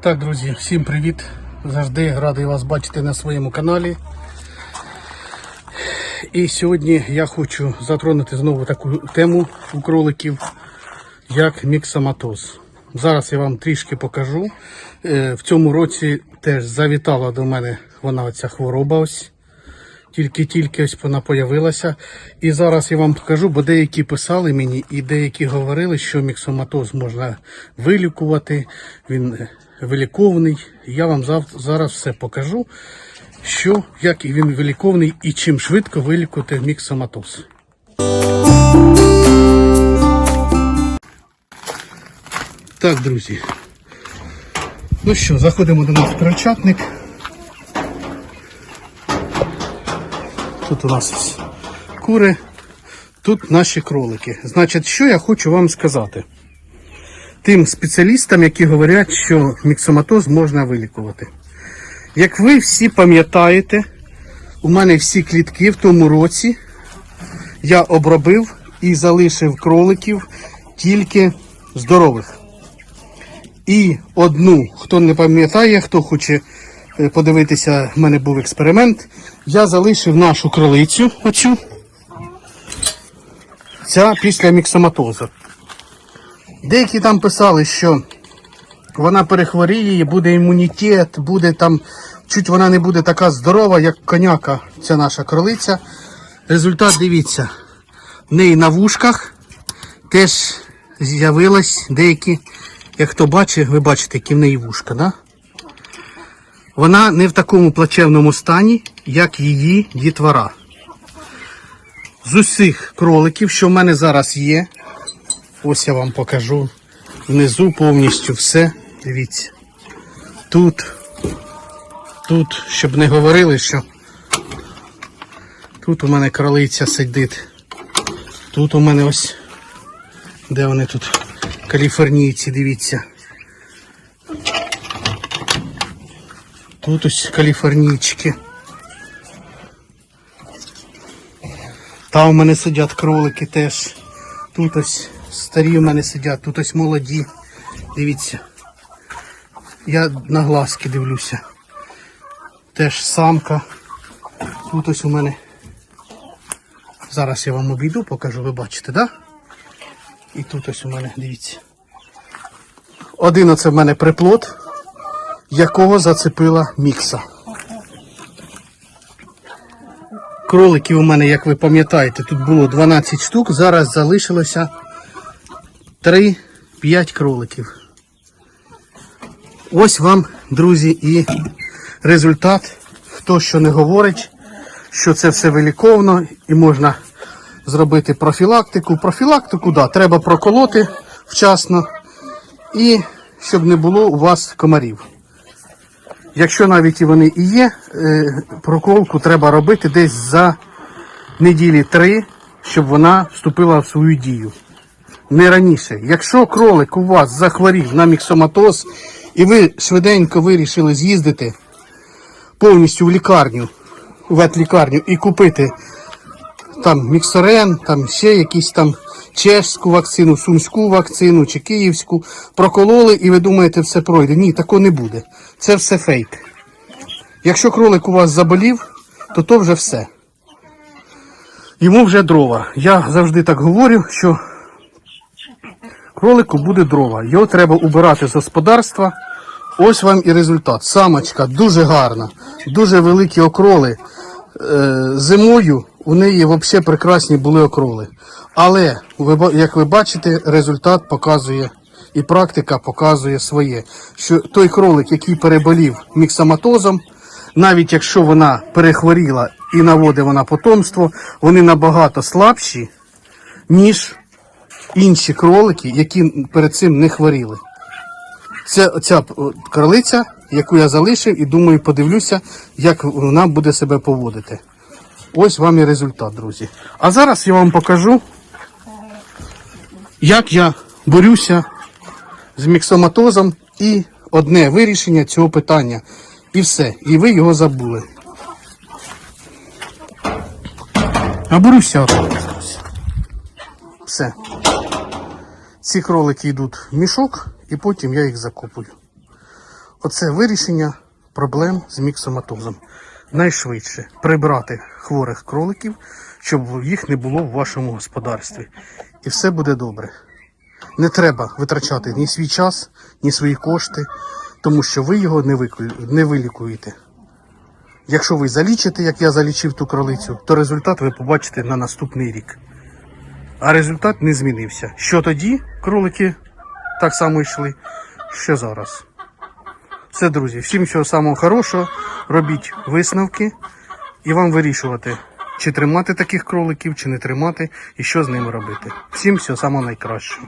Так, друзі, всім привіт! Завжди радий вас бачити на своєму каналі. І сьогодні я хочу затронути знову таку тему у кроликів, як міксоматоз. Зараз я вам трішки покажу. Е, В цьому році теж завітала до мене вона оця хвороба ось. Тільки-тільки ось вона появилася. І зараз я вам покажу, бо деякі писали мені і деякі говорили, що міксоматоз можна вилікувати, він е. Я вам зараз все покажу, що, як і він виліковний і чим швидко вилікувати міксоматоз. Так, друзі. Ну що, заходимо до нас в крольчатник. Тут у нас кури, тут наші кролики. Значить, що я хочу вам сказати? Тим спеціалістам, які говорять, що міксоматоз можна вилікувати. Як ви всі пам'ятаєте, у мене всі клітки в тому році я обробив і залишив кроликів тільки здорових. І одну, хто не пам'ятає, хто хоче е, подивитися, в мене був експеримент. Я залишив нашу кролицю, оцю. Ця після міксоматозу. Деякі там писали, що вона перехворіє, буде імунітет, буде там, чуть вона не буде така здорова, як коняка, ця наша кролиця. Результат дивіться. В неї на вушках теж з'явилось деякі, як хто бачить, ви бачите, які в неї вушка, да? Вона не в такому плачевному стані, як її дітвора. З усіх кроликів, що в мене зараз є, ось я вам покажу. Внизу повністю все. Дивіться. Тут, тут, щоб не говорили, що тут у мене кролиця сидить. Тут у мене ось, де вони тут, каліфорнійці, дивіться. Тут ось каліфорнійчики. Там у мене сидять кролики теж. Тут ось старі у мене сидять, тут ось молоді. Дивіться. Я на глазки дивлюся. Теж самка. Тут ось у мене. Зараз я вам обійду, покажу, ви бачите? Да? І тут ось у мене, дивіться. Один оце в мене приплод, якого зацепила мікса. Кроликів у мене, як ви пам'ятаєте, тут було 12 штук, зараз залишилося 3-5 кроликів. Ось вам, друзі, і результат. Хто що не говорить, що це все виліковно і можна зробити профілактику. Профілактику, да, треба проколоти вчасно і щоб не було у вас комарів. Якщо навіть і вони і є, е, проколку треба робити десь за неділі три, щоб вона вступила в свою дію. Не раніше. Якщо кролик у вас захворів на міксоматоз і ви швиденько вирішили з'їздити повністю в лікарню, в ветлікарню і купити там міксорен, там ще якісь там чешську вакцину, сумську вакцину чи київську, прокололи і ви думаєте, все пройде. Ні, такого не буде. Це все фейк. Якщо кролик у вас заболів, то то вже все. Йому вже дрова. Я завжди так говорю, що кролику буде дрова. Його треба убирати з господарства. Ось вам і результат. Самочка дуже гарна, дуже великі окроли. Е, зимою у неї взагалі прекрасні були окроли. Але, як ви бачите, результат показує і практика показує своє. Що той кролик, який переболів міксоматозом, навіть якщо вона перехворіла і наводить вона потомство, вони набагато слабші, ніж інші кролики, які перед цим не хворіли. Це ця кролиця, яку я залишив, і думаю, подивлюся, як вона буде себе поводити. Ось вам і результат, друзі. А зараз я вам покажу, як я борюся з міксоматозом і одне вирішення цього питання. І все. І ви його забули. А борюся. Все. Ці кролики йдуть в мішок і потім я їх закопую. Оце вирішення проблем з міксоматозом. Найшвидше прибрати хворих кроликів, щоб їх не було в вашому господарстві. І все буде добре. Не треба витрачати ні свій час, ні свої кошти, тому що ви його не, вилікуєте. Якщо ви залічите, як я залічив ту кролицю, то результат ви побачите на наступний рік. А результат не змінився. Що тоді кролики так само йшли, що зараз. Все, друзі, всім всього самого хорошого. Робіть висновки і вам вирішувати, чи тримати таких кроликів, чи не тримати, і що з ними робити. Всім всього самого найкращого.